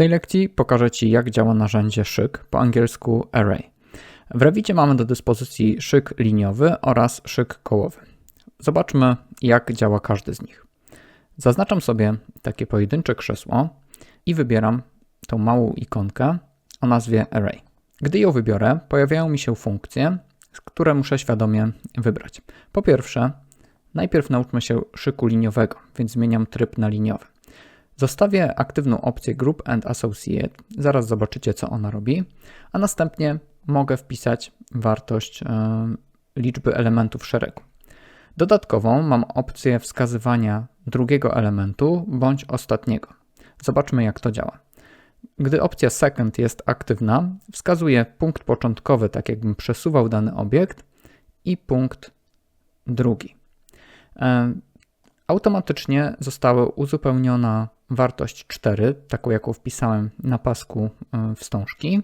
tej lekcji pokażę Ci, jak działa narzędzie szyk, po angielsku array. W Revicie mamy do dyspozycji szyk liniowy oraz szyk kołowy. Zobaczmy, jak działa każdy z nich. Zaznaczam sobie takie pojedyncze krzesło i wybieram tą małą ikonkę o nazwie array. Gdy ją wybiorę, pojawiają mi się funkcje, które muszę świadomie wybrać. Po pierwsze, najpierw nauczmy się szyku liniowego, więc zmieniam tryb na liniowy. Zostawię aktywną opcję Group and Associate, zaraz zobaczycie co ona robi, a następnie mogę wpisać wartość e, liczby elementów szeregu. Dodatkową mam opcję wskazywania drugiego elementu bądź ostatniego. Zobaczmy jak to działa. Gdy opcja second jest aktywna, wskazuje punkt początkowy, tak jakbym przesuwał dany obiekt, i punkt drugi. E, automatycznie została uzupełniona wartość 4, taką jaką wpisałem na pasku e, wstążki.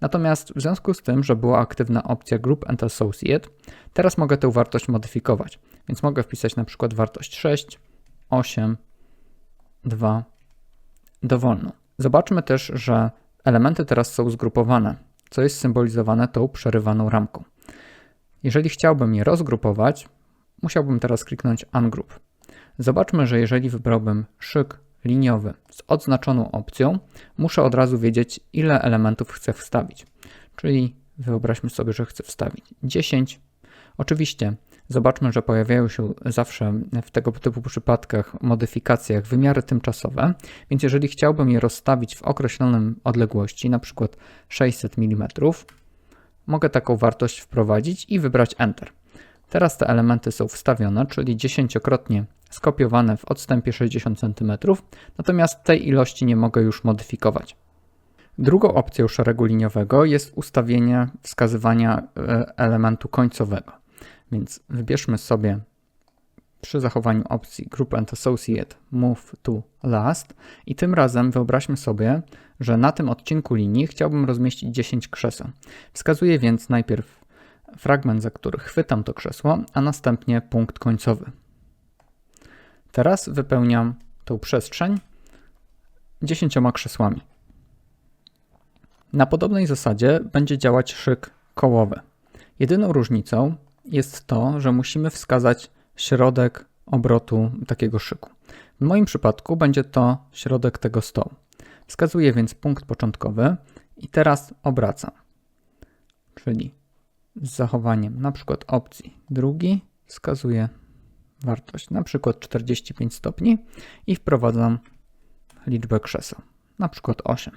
Natomiast w związku z tym, że była aktywna opcja Group and Associate, teraz mogę tę wartość modyfikować. Więc mogę wpisać na przykład wartość 6, 8, 2, dowolną. Zobaczmy też, że elementy teraz są zgrupowane, co jest symbolizowane tą przerywaną ramką. Jeżeli chciałbym je rozgrupować, musiałbym teraz kliknąć Ungroup. Zobaczmy, że jeżeli wybrałbym szyk liniowy z odznaczoną opcją, muszę od razu wiedzieć, ile elementów chcę wstawić. Czyli wyobraźmy sobie, że chcę wstawić 10. Oczywiście zobaczmy, że pojawiają się zawsze w tego typu przypadkach, modyfikacjach wymiary tymczasowe, więc jeżeli chciałbym je rozstawić w określonym odległości, na przykład 600 mm, mogę taką wartość wprowadzić i wybrać Enter. Teraz te elementy są wstawione, czyli dziesięciokrotnie skopiowane w odstępie 60 cm, natomiast tej ilości nie mogę już modyfikować. Drugą opcją szeregu liniowego jest ustawienie wskazywania e, elementu końcowego. Więc wybierzmy sobie przy zachowaniu opcji Group and Associate Move to Last i tym razem wyobraźmy sobie, że na tym odcinku linii chciałbym rozmieścić 10 krzeseł. Wskazuję więc najpierw fragment, za który chwytam to krzesło, a następnie punkt końcowy. Teraz wypełniam tą przestrzeń 10 krzesłami. Na podobnej zasadzie będzie działać szyk kołowy. Jedyną różnicą jest to, że musimy wskazać środek obrotu takiego szyku. W moim przypadku będzie to środek tego stołu. Wskazuję więc punkt początkowy i teraz obracam. Czyli z zachowaniem przykład opcji drugi wskazuję wartość przykład 45 stopni i wprowadzam liczbę krzeseł, przykład 8.